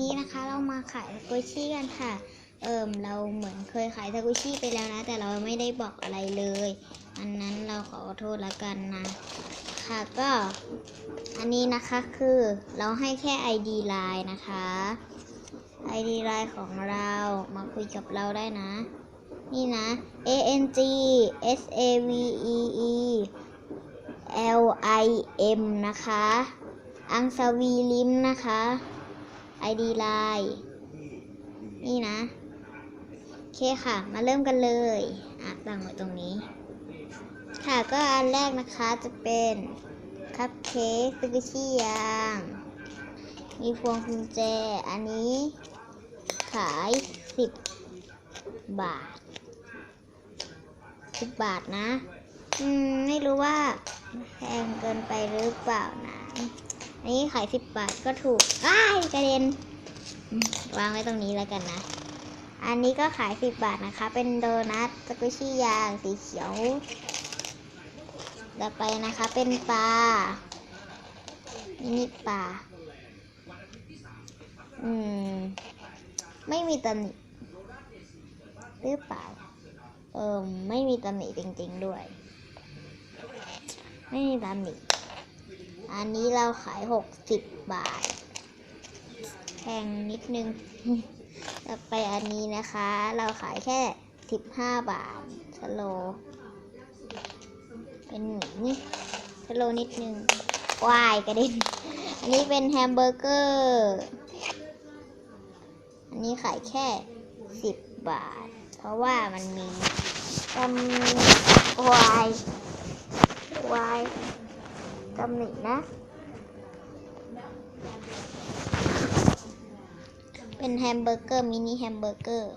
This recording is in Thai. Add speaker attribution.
Speaker 1: นี้นะคะเรามาขายทาโกุชิกันค่ะ เอิมเราเหมือนเคยขายทาโกุชิไปแล้วนะ แต่เราไม่ได้บอกอะไรเลย อันนั้นเราขอโทษแล้วกันนะ ค่ะก็อันนี้นะคะคือเราให้แค่ ID Line นะคะ ID Line ของเรามาคุยกับเราได้นะ นี่นะ A N G S A V E E L I M นะคะ อังสวีลิมนะคะ ID Line นี่นะ โอเคค่ะ มาเริ่มกันเลย อะตั้งไว้ตรงนี้ ค่ะก็อันแรกนะคะจะเป็นคัพเค้กสกุชี่ยาง มีพวงกุญแจ อันนี้ ขาย 10 บาท 10 บาทนะ อืม ไม่รู้ว่าแพงเกินไปหรือเปล่านะ อันนี้ขาย10บบาทก็ถูกอ้ายกระเด็น วางไว้ตรงนี้แล้วกันนะ อันนี้ก็ขาย10บบาทนะคะ เป็นโดนัทสกุชี่ยางสีเขียวต่อไปนะคะเป็นปลามินิปลา อืม ไม่มีตำหนิหรือเปล่า เอิมไม่มีตำหนิจริง ๆ ด้วย ไม่มีตำหนิ อันนี้เราขายหกสิบบาทแพงนิดนึง ต่อไปอันนี้นะคะ เราขายแค่สิบห้าบาทสโล เป็นหมีสโลนิดนึงวายกระเด็น อันนี้เป็นแฮมเบอร์เกอร์ อันนี้ขายแค่สิบบาท เพราะว่ามันมีตำวายวาย ตำหนินะ เป็นแฮมเบอร์เกอร์มินิแฮมเบอร์เกอร์